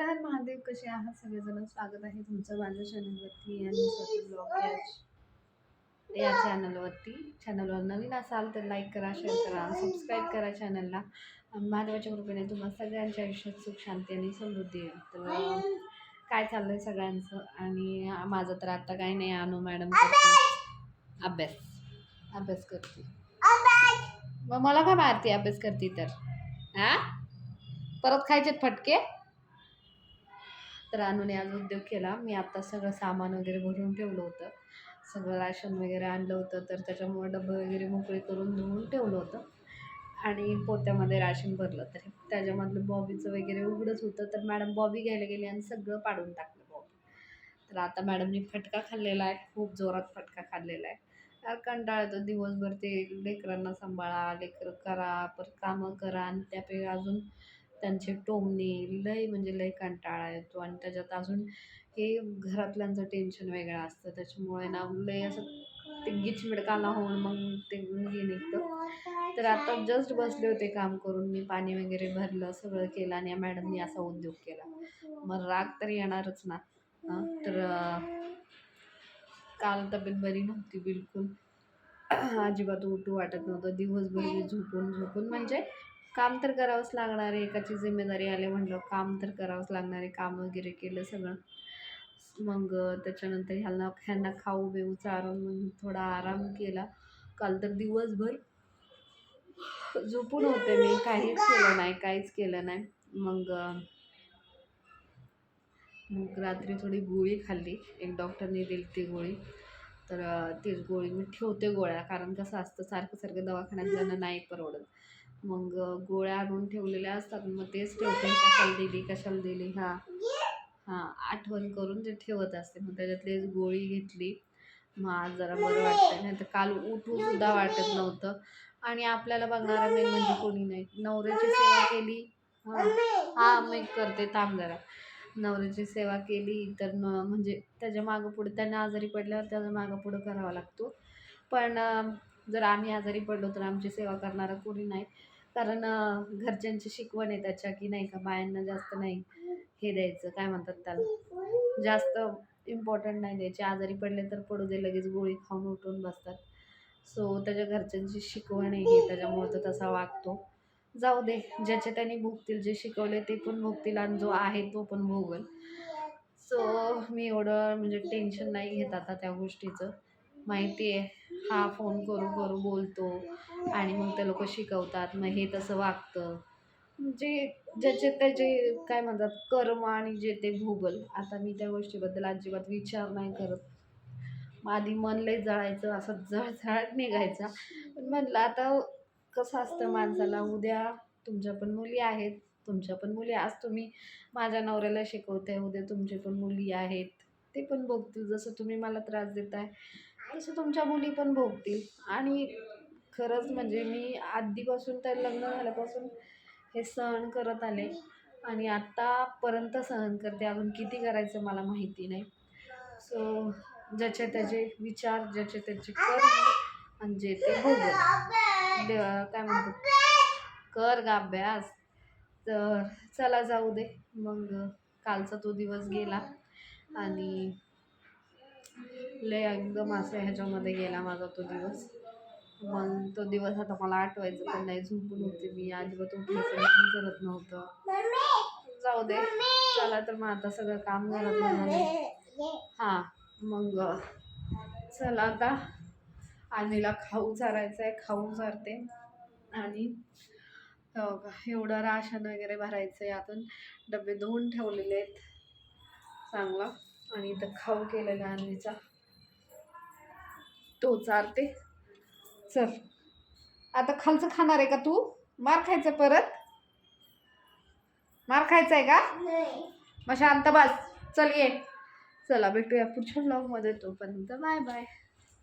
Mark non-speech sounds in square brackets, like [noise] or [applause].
हर हर महादेव कसे आहात? सगळेजण स्वागत आहे तुमचं माझ्या चॅनलवरती आणि स्वतः ब्लॉग या चॅनलवरती. चॅनलवर नवीन असाल तर लाईक करा शेअर करा सबस्क्राईब करा चॅनलला महादेवाच्या कृपेने तुम्हाला सगळ्यांच्या आयुष्यात सुख शांती आणि समृद्धी येईल. तर काय चाललंय सगळ्यांचं? आणि माझं तर आता काही नाही अनु मॅडम करते. अभ्यास. अभ्यास करते. मग मला काय मारते अभ्यास करते तर? हा परत खायचे फटके? तर अनुने आज उद्योग केला. मी आत्ता सगळं सामान वगैरे भरून ठेवलं होतं. सगळं राशन वगैरे आणलं होतं. तर त्याच्यामुळे डबे वगैरे मोकळे करून धुवून ठेवलं होतं. आणि पोत्यामध्ये राशन भरलं तर. त्याच्यामधलं बॉबीचं वगैरे उघडंच होतं. तर मॅडम बॉबी घ्यायला गेली आणि सगळं पाडून टाकलं बॉबी. तर आता मॅडमनी फटका खाल्लेला आहे. खूप जोरात फटका खाल्लेला आहे. यार कंटाळा येतो. दिवसभर ते लेकरांना सांभाळा लेकरं करा परत कामं करा आणि त्यापेक्षा अजून त्यांचे टोमणे लय म्हणजे लय कंटाळा येतो आणि त्याच्यात अजून हे घरातल्यांचं टेन्शन वेगळं असतं. त्याच्यामुळे ना लय असं ते गिचमिडकाला होऊन मग ते हे निघतं. तर आता जस्ट बसले होते काम करून मी पाणी वगैरे भरलं सगळं केलं आणि या मॅडमनी असा उद्योग केला. मग राग तर येणारच ना. तर काल तब्येत बरी नव्हती बिलकुल. [clears throat] अजिबात उठू वाटत नव्हतं. दिवसभर मी झोपून झोपून म्हणजे काम तर करावंच लागणार आहे. एकाची जिम्मेदारी आली म्हटलं काम तर करावंच लागणार आहे. काम वगैरे केलं सगळं. मग त्याच्यानंतर ह्यांना ह्यांना खाऊ बिऊ चारून मग थोडा आराम केला. काल तर दिवसभर झोपून होते मी. काहीच केलं नाही काहीच केलं नाही. मग मग रात्री थोडी गोळी खाल्ली. एक डॉक्टरने दिली ती गोळी. तर तीच गोळी मी ठेवते गोळ्या. कारण कसं असतं सारखं सारखं दवाखान्यात जाणं नाही परवडत. मग गोळ्या आणून ठेवलेल्या असतात. मग तेच ठेवते. कशाला दिली कशाला दिली? हां. हां आठवण करून ते ठेवत असते. मग त्याच्यातली गोळी घेतली. मग आज जरा बरं वाटतं नाही तर काल उठूनसुद्धा वाटत नव्हतं. आणि आपल्याला बघणारा मेन म्हणजे कोणी नाही. नवऱ्याची सेवा केली. हां. हां मी करते थांब जरा नवऱ्याची सेवा केली तर न म्हणजे त्याच्या मागं पुढे त्यांना आजारी पडल्यावर त्याच्या मागं पुढं करावा लागतो. पण जर आम्ही आजारी पडलो तर आमची सेवा करणारा कोणी नाही. कारण घरच्यांची शिकवण आहे त्याच्या की नाही का बायांना जास्त नाही हे द्यायचं काय म्हणतात त्याला? जास्त इम्पॉर्टंट नाही द्यायचे. आजारी पडले तर पडू दे लगेच गोळी खाऊन उठून बसतात. सो त्याच्या घरच्यांची शिकवण आहे ही त्याच्यामुळे तो तसा वागतो. जाऊ दे ज्याचे त्यांनी भोगतील जे शिकवले ते पण भोगतील आणि जो आहे तो पण भोगल. सो मी एवढं म्हणजे टेन्शन नाही घेत आता त्या गोष्टीचं. माहिती आहे. हा फोन करू करू बोलतो आणि मग ते लोक शिकवतात. मग हे तसं वागतं. जे ज्याचे त्याचे काय म्हणतात कर्म आणि जे ते भोगल. आता मी त्या गोष्टीबद्दल अजिबात विचार नाही करत. आधी मन लय जळायचं असं जळजळाट निघायचा. पण म्हणलं आता कसं असतं माणसाला उद्या तुमच्या पण मुली आहेत तुमच्या पण मुली. आज तुम्ही माझ्या नवऱ्याला शिकवताय उद्या तुमचे पण मुली आहेत. ते पण बघतील जसं तुम्ही मला त्रास देताय तसं तुमच्या मुली पण भोगतील. आणि खरंच म्हणजे मी आधीपासून तर लग्न झाल्यापासून हे सहन करत आले. आणि आत्तापर्यंत सहन करते. अजून किती करायचं मला माहिती नाही. सो ज्याचे त्याचे विचार ज्याचे त्याचे कर्म आणि जे ते भोग काय म्हणतो कर गा अभ्यास. तर चला जाऊ दे. मग कालचा तो दिवस गेला. आणि लय एकदम असं ह्याच्यामध्ये गेला माझा तो दिवस. मग तो दिवस आता मला आठवायचं पण नाही झोपून होते मी. अजिबात उठण्याचं करत नव्हतं. जाऊ दे. चला तर मग आता सगळं काम करत नाही हां मग चला आता. आणीला खाऊ चारायचं आहे खाऊ चारते. आणि एवढं राशन वगैरे भरायचं आहे आपण डबे धुवून ठेवलेले आहेत. चांगला. आणि इथं खाऊ केलेला आणलीचा तो चारते. चल. आता खालचं खाणार आहे का तू? मार खायचं परत? मार खायचा आहे का? मग शांत बस. चल ये. चला भेटूया पुढच्या ब्लॉगमध्ये तोपर्यंत. Bye bye